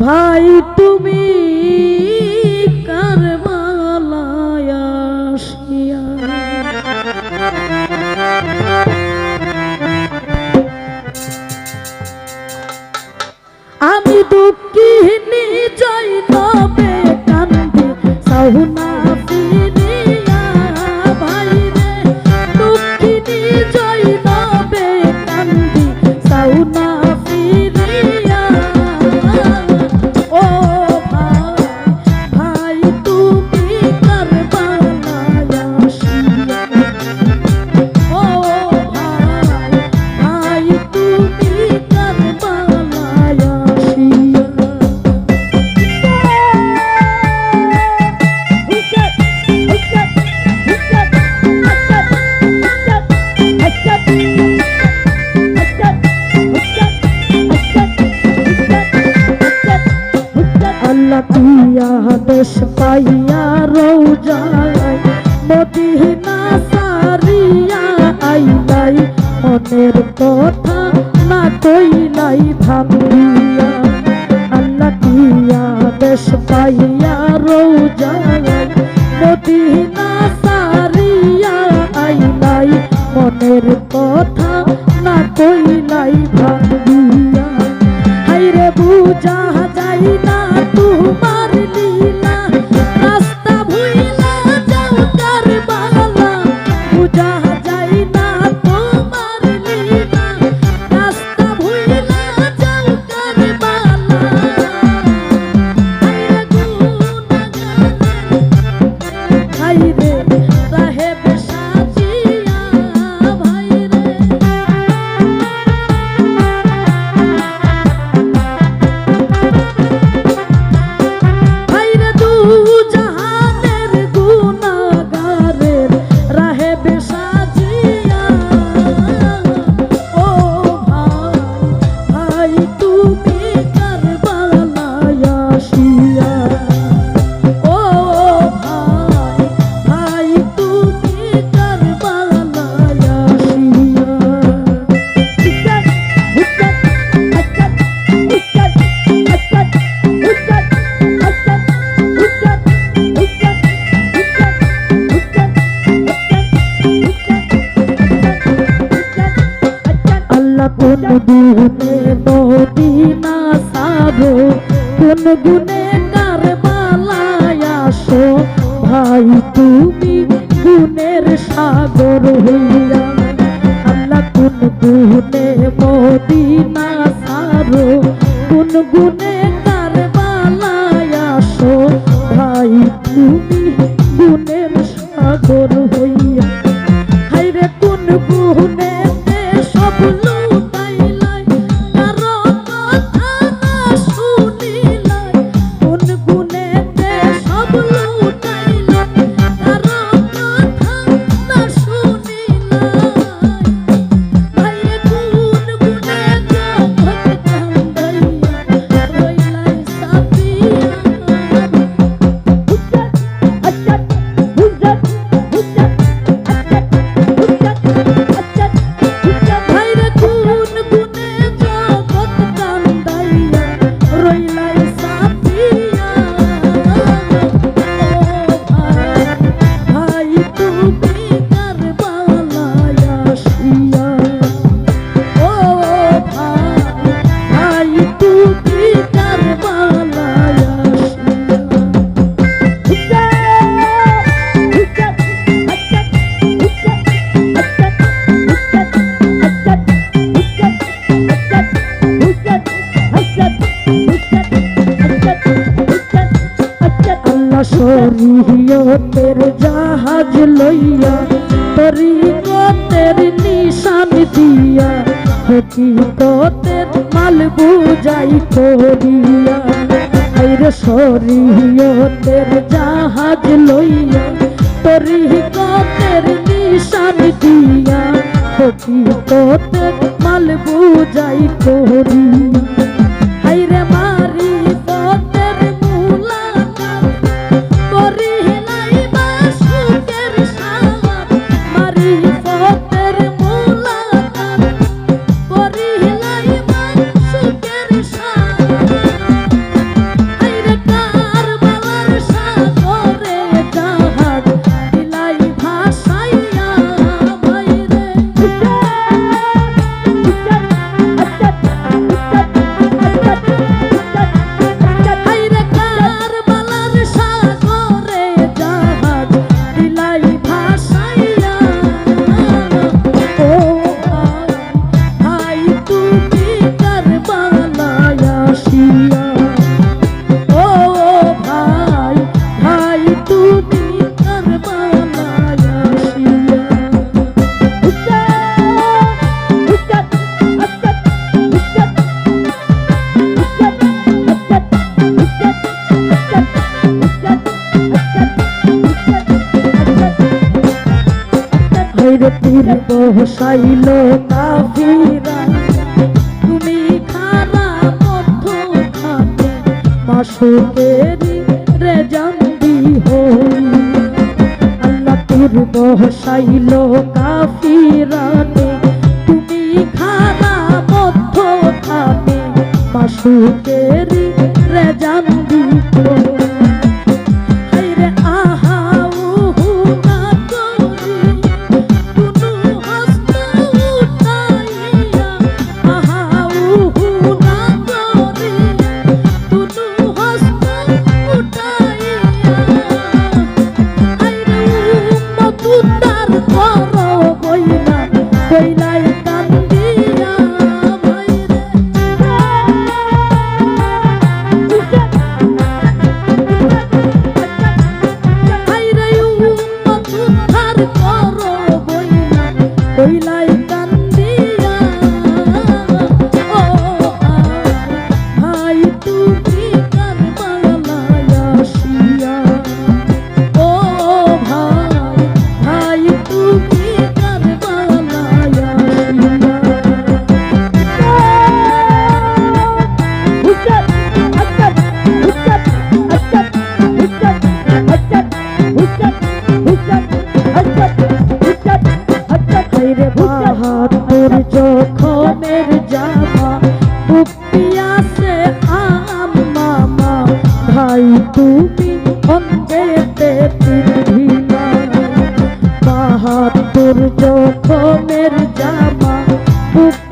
ভাই তুমি দিয়া দেশ পাইয়া রৌজায় মদিনা সারিয়া আইলাই মনের কথা না কইলাই ভাবিয়া। আল্লাহ দিয়া দেশ পাইয়া রৌজায় মদিনা কোন কার আসো। ভাই, তুমি গুণের সাগর হইয়া। আল্লাহ, কোন গুণে মদিনা সারো কোন গুণে কার মালায় আসো। ভাই, তুমি সাগর হইয়া। মোর জাহাজ লইয়া, তরিকতের নিশান দিয়া হকিকতের মাল বুঝাই করিয়া। রে সরিয়তের জাহাজ লইয়া, তরিকতের নিশান দিয়া হকিকতের মাল বুঝাই করিয়া। হোসাইল কাফিরা। তুমি খানা পথ খাবে মাসুকেরি রে হই। আল্লাহ কাফিরা তুমি খানা পথ খাবে মাসুকে বুক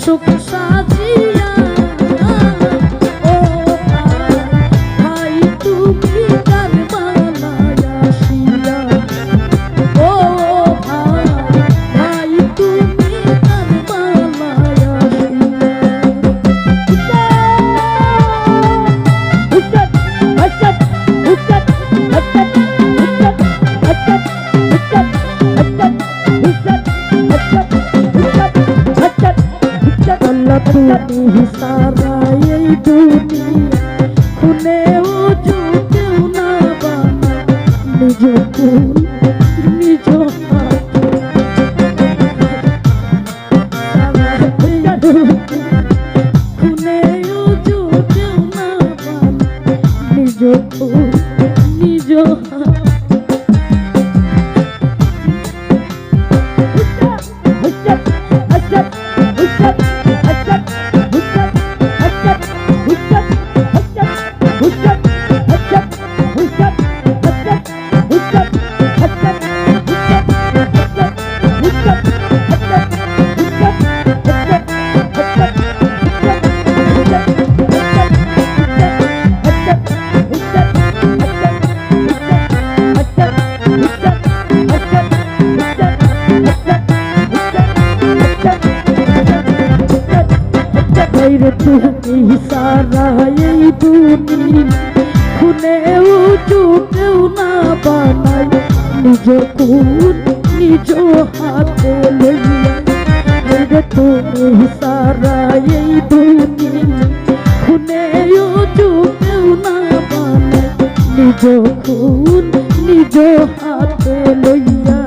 Passo, passar তুর নিজ হাতে লইয়া তুই সারা এই দুনিয়া খুনে চুকেও না মানে নিজ খুন নিজ হাতে লইয়া